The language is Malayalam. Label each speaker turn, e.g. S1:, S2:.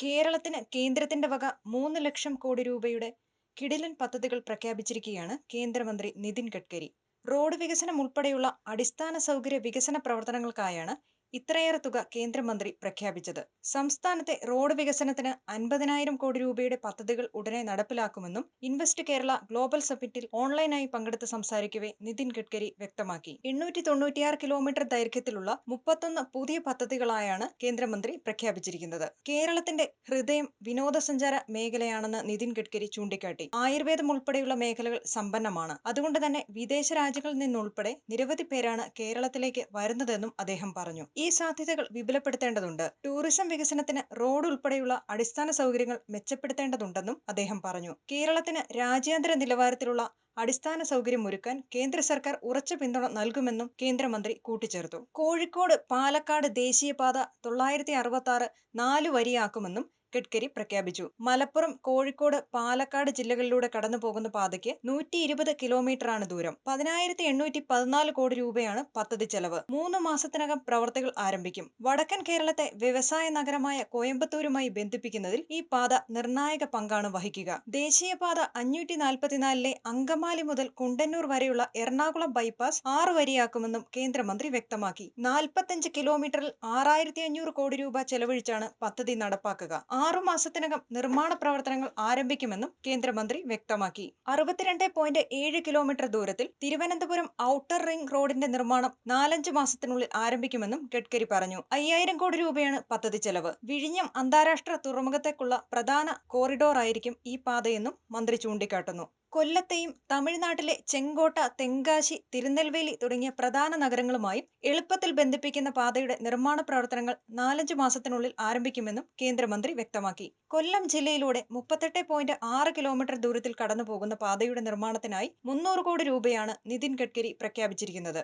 S1: കേരളത്തിന് കേന്ദ്രത്തിന്റെ വക മൂന്ന് ലക്ഷം കോടി രൂപയുടെ കിടിലൻ പദ്ധതികൾ പ്രഖ്യാപിച്ചിരിക്കുകയാണ് കേന്ദ്രമന്ത്രി നിതിൻ ഗഡ്കരി. റോഡ് വികസനം ഉൾപ്പെടെയുള്ള അടിസ്ഥാന സൗകര്യ വികസന പ്രവർത്തനങ്ങൾക്കായാണ് ഇത്രയേറെ തുക കേന്ദ്രമന്ത്രി പ്രഖ്യാപിച്ചത്. സംസ്ഥാനത്തെ റോഡ് വികസനത്തിന് അൻപതിനായിരം കോടി രൂപയുടെ പദ്ധതികൾ ഉടനെ നടപ്പിലാക്കുമെന്നും ഇൻവെസ്റ്റ് കേരള ഗ്ലോബൽ സമ്മിറ്റിൽ ഓൺലൈനായി പങ്കെടുത്ത് സംസാരിക്കവെ നിതിൻ ഗഡ്കരി വ്യക്തമാക്കി. എണ്ണൂറ്റി തൊണ്ണൂറ്റിയാറ് കിലോമീറ്റർ ദൈർഘ്യത്തിലുള്ള മുപ്പത്തൊന്ന് പുതിയ പദ്ധതികളായാണ് കേന്ദ്രമന്ത്രി പ്രഖ്യാപിച്ചിരിക്കുന്നത്. കേരളത്തിന്റെ ഹൃദയം വിനോദസഞ്ചാര മേഖലയാണെന്ന് നിതിൻ ഗഡ്കരി ചൂണ്ടിക്കാട്ടി. ആയുർവേദം ഉൾപ്പെടെയുള്ള മേഖലകൾ സമ്പന്നമാണ്. അതുകൊണ്ട് തന്നെ വിദേശ രാജ്യങ്ങളിൽ നിന്നുൾപ്പെടെ നിരവധി പേരാണ് കേരളത്തിലേക്ക് വരുന്നതെന്നും അദ്ദേഹം പറഞ്ഞു. ഈ സാധ്യതകൾ വിപുലപ്പെടുത്തേണ്ടതുണ്ട്. ടൂറിസം വികസനത്തിന് റോഡ് ഉൾപ്പെടെയുള്ള അടിസ്ഥാന സൗകര്യങ്ങൾ മെച്ചപ്പെടുത്തേണ്ടതുണ്ടെന്നും അദ്ദേഹം പറഞ്ഞു. കേരളത്തിന് രാജ്യാന്തര നിലവാരത്തിലുള്ള അടിസ്ഥാന സൗകര്യം ഒരുക്കാൻ കേന്ദ്ര സർക്കാർ ഉറച്ച പിന്തുണ നൽകുമെന്നും കേന്ദ്രമന്ത്രി കൂട്ടിച്ചേർത്തു. കോഴിക്കോട് പാലക്കാട് ദേശീയപാത തൊള്ളായിരത്തി അറുപത്തി ആറ് നാല് വരിയാക്കുമെന്നും ഗഡ്കരി പ്രഖ്യാപിച്ചു. മലപ്പുറം കോഴിക്കോട് പാലക്കാട് ജില്ലകളിലൂടെ കടന്നു പോകുന്ന പാതയ്ക്ക് നൂറ്റി ഇരുപത് കിലോമീറ്ററാണ് ദൂരം. പതിനായിരത്തി എണ്ണൂറ്റി പതിനാല് കോടി രൂപയാണ് പദ്ധതി ചെലവ്. മൂന്ന് മാസത്തിനകം പ്രവർത്തികൾ ആരംഭിക്കും. വടക്കൻ കേരളത്തെ വ്യവസായ നഗരമായ കോയമ്പത്തൂരുമായി ബന്ധിപ്പിക്കുന്നതിൽ ഈ പാത നിർണായക പങ്കാണ് വഹിക്കുക. ദേശീയപാത അഞ്ഞൂറ്റി നാൽപ്പത്തിനാലിലെ അങ്കമാലി മുതൽ കുണ്ടന്നൂർ വരെയുള്ള എറണാകുളം ബൈപ്പാസ് ആറ് വരിയാക്കുമെന്നും കേന്ദ്രമന്ത്രി വ്യക്തമാക്കി. നാൽപ്പത്തഞ്ച് കിലോമീറ്ററിൽ ആറായിരത്തി അഞ്ഞൂറ് കോടി രൂപ ചെലവഴിച്ചാണ് പദ്ധതി നടപ്പാക്കുക. ആറു മാസത്തിനകം നിർമ്മാണ പ്രവർത്തനങ്ങൾ ആരംഭിക്കുമെന്നും കേന്ദ്രമന്ത്രി വ്യക്തമാക്കി. അറുപത്തിരണ്ട് പോയിന്റ് ഏഴ് കിലോമീറ്റർ ദൂരത്തിൽ തിരുവനന്തപുരം ഔട്ടർ റിംഗ് റോഡിന്റെ നിർമ്മാണം നാലഞ്ച് മാസത്തിനുള്ളിൽ ആരംഭിക്കുമെന്നും ഗഡ്കരി പറഞ്ഞു. അയ്യായിരം കോടി രൂപയാണ് പദ്ധതി ചെലവ്. വിഴിഞ്ഞം അന്താരാഷ്ട്ര തുറമുഖത്തേക്കുള്ള പ്രധാന കോറിഡോറായിരിക്കും ഈ പാതയെന്നും മന്ത്രി ചൂണ്ടിക്കാട്ടുന്നു. കൊല്ലത്തെയും തമിഴ്നാട്ടിലെ ചെങ്കോട്ട തെങ്കാശി തിരുനെൽവേലി തുടങ്ങിയ പ്രധാന നഗരങ്ങളുമായും എളുപ്പത്തിൽ ബന്ധിപ്പിക്കുന്ന പാതയുടെ നിർമ്മാണ പ്രവർത്തനങ്ങൾ നാലഞ്ച് മാസത്തിനുള്ളിൽ ആരംഭിക്കുമെന്നും കേന്ദ്രമന്ത്രി വ്യക്തമാക്കി. കൊല്ലം ജില്ലയിലൂടെ മുപ്പത്തെട്ട് പോയിന്റ് ആറ് കിലോമീറ്റർ ദൂരത്തിൽ കടന്നു പോകുന്ന പാതയുടെ നിർമ്മാണത്തിനായി മുന്നൂറ് കോടി രൂപയാണ് നിതിൻ ഗഡ്കരി പ്രഖ്യാപിച്ചിരിക്കുന്നത്.